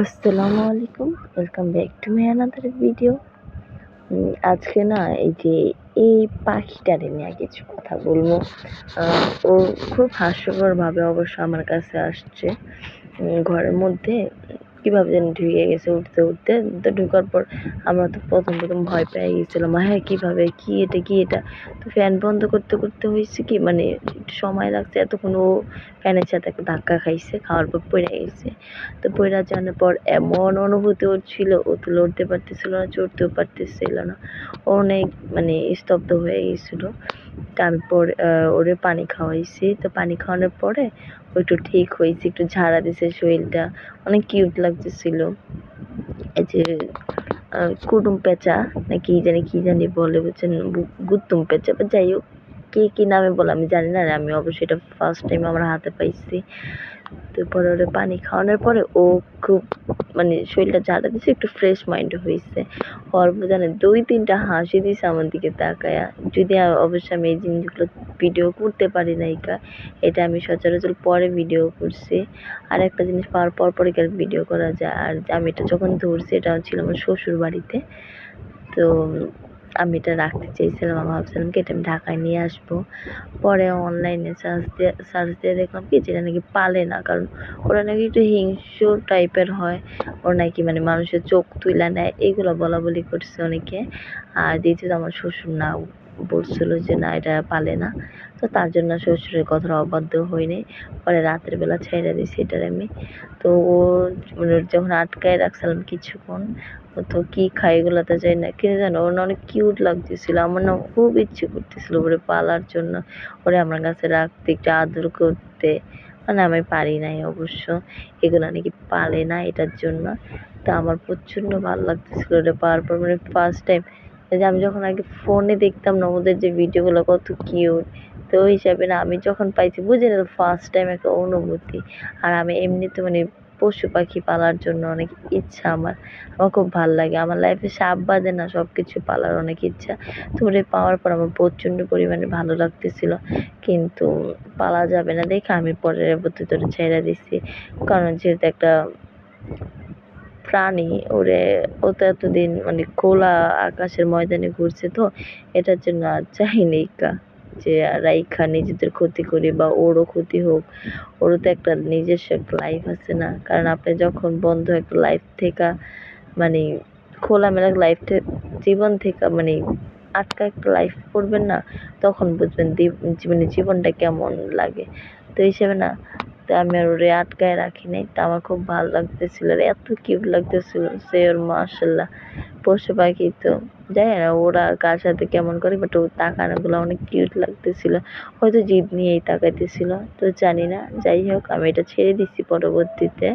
আসসালামু আলাইকুম। Welcome back to my another video আজকে না এই যে এই পাখিটারে নিয়ে কিছু কথা বলব। ও খুব হাস্যকরভাবে অবশ্য আমার কাছে আসছে। ঘরের মধ্যে কীভাবে যেন ঢুকে গেছে উঠতে উঠতে, তো ঢোকার পর আমরা তো প্রথম প্রথম ভয় পেয়ে গেছিলাম হ্যাঁ কীভাবে, কি এটা কি এটা? তো ফ্যান বন্ধ করতে করতে হয়েছে কি মানে একটু সময় লাগছে, এতক্ষণ ও ফ্যানের সাথে একটা ধাক্কা খাইছে, খাওয়ার পর পড়ে গেছে। তো পড়ে যাওয়ার পর এমন অনুভূতি ওর ছিল, ও তো লড়তে পারতেছিল না, চড়তেও পারতেছিল না, অনেক মানে স্তব্ধ হয়ে গেছিল। তারপর ওরে পানি খাওয়াইছি। তো পানি খাওয়ানোর পরে ও একটু ঠিক হয়েছে একটু ঝাড়া দিছে শরীরটা। অনেক কিউট লাগতেছিল। এই যে কুটুম পেঁচা, নাকি জানি কি জানি বলে, বুঝছেন গুত্তুম পেঁচা, বা যাই হোক। কে, কি নামে বলে আমি জানি না আমি অবশ্যই এটা ফার্স্ট টাইম আমার হাতে পাইছি। তারপরে ওরে পানি খাওয়ানোর পরে ও খুব মানে শরীরটা ঝাড়া দিছে, একটু ফ্রেশ মাইন্ড হয়েছে হওয়ার পর জানে দুই তিনটা হাসি দিছে আমার দিকে তাকায়া। যদি আ- অবশ্য আমি এই জিনিসগুলো ভিডিও করতে পারি কা, এটা আমি সচরাচর পরে ভিডিও করছি। আর একটা জিনিস পাওয়ার পর পরে ভিডিও করা যায়? আর আমি এটা যখন ধরছি, এটা ছিল আমার শ্বশুর বাড়িতে তো আমি এটা রাখতে চেয়েছিলাম, আমি ভাবছিলাম কি এটা আমি ঢাকায় নিয়ে আসব। পরে অনলাইনে সার্চ দিয়ে সার্চ দিয়ে দেখলাম কি যেটা নাকি পালে না, কারণ ওরা নাকি একটু হিংস্র টাইপের হয়। ওরা নাকি মানে মানুষের চোখ তুলে নেয়, এগুলো বলা বলি করছে অনেকে। আর দ্বিতীয়ত আমার শ্বশুর না বলছিল যে, না, এটা পালে না। তো তার জন্য শ্বশুরের কথাটা অবাধ্য হয়নি। পরে রাতের বেলা ছেড়ে দিয়েছি এটার আমি। তো ও মানে যখন আটকায় রাখছিলাম কিছুক্ষণ তো কি খায় এগুলো তো জানি না। কিন্তু জানো, ওর অনেক কিউট লাগতেছিল। আমার না খুব ইচ্ছে করতেছিল ওরে পালার জন্য। ওরে আমার কাছে রাখতে, একটু আদর করতে। মানে আমি পারি নাই অবশ্য। এগুলো নাকি পালে না এটার জন্য। তা আমার প্রচণ্ড ভালো লাগতেছিল ওটা পাওয়ার পর। মানে ফার্স্ট টাইম যে আমি যখন আগে ফোনে দেখতাম না ওদের যে ভিডিওগুলো কত কিউট, তো ওই হিসাবে না, আমি যখন পাইছি, বুঝে না ফার্স্ট টাইম একটা অনুভূতি। আর আমি এমনিতে মানে পশু পাখি পালার জন্য অনেক ইচ্ছা আমার। আমার খুব ভালো লাগে। আমার লাইফে সাপ বাঁধে না সব কিছু পালার অনেক ইচ্ছা। তো পাওয়ার পর আমার প্রচণ্ড পরিমাণে ভালো লাগতেছিল। কিন্তু পালা যাবে না দেখে আমি পরের পরবর্তীতে ওটা ছেড়ে দিছি। কারণ যেহেতু একটা প্রাণী, ওরে ও তো এতদিন মানে খোলা আকাশের ময়দানে ঘুরছে তো, এটার জন্য আর চাইনি কা যে রাইখা নিজেদের ক্ষতি করি বা ওরও ক্ষতি হোক। ওরও তো একটা নিজস্ব একটা লাইফ আছে না। কারণ আপনি যখন বন্ধ একটা লাইফ থেকে মানে খোলামেলা লাইফ জীবন থেকে মানে আটকা একটা লাইফ করবেন না, তখন বুঝবেন মানে জীবনটা কেমন লাগে। তো হিসেবে না তো আমি আর ওরে আটকায় রাখি নাই। তা আমার খুব ভালো লাগতেছিল আর এত কিউট লাগতেছিল সে ওর মাশাল্লাহ। পশু পাখি তো, যাই না ওরা কার সাথে কেমন করে বাট ওর তাকানোগুলো অনেক কিউট লাগতেছিল। হয়তো জিদ নিয়েই তাকাইতেছিল, তো জানি না। যাই হোক, আমি এটা ছেড়ে দিছি পরবর্তীতে।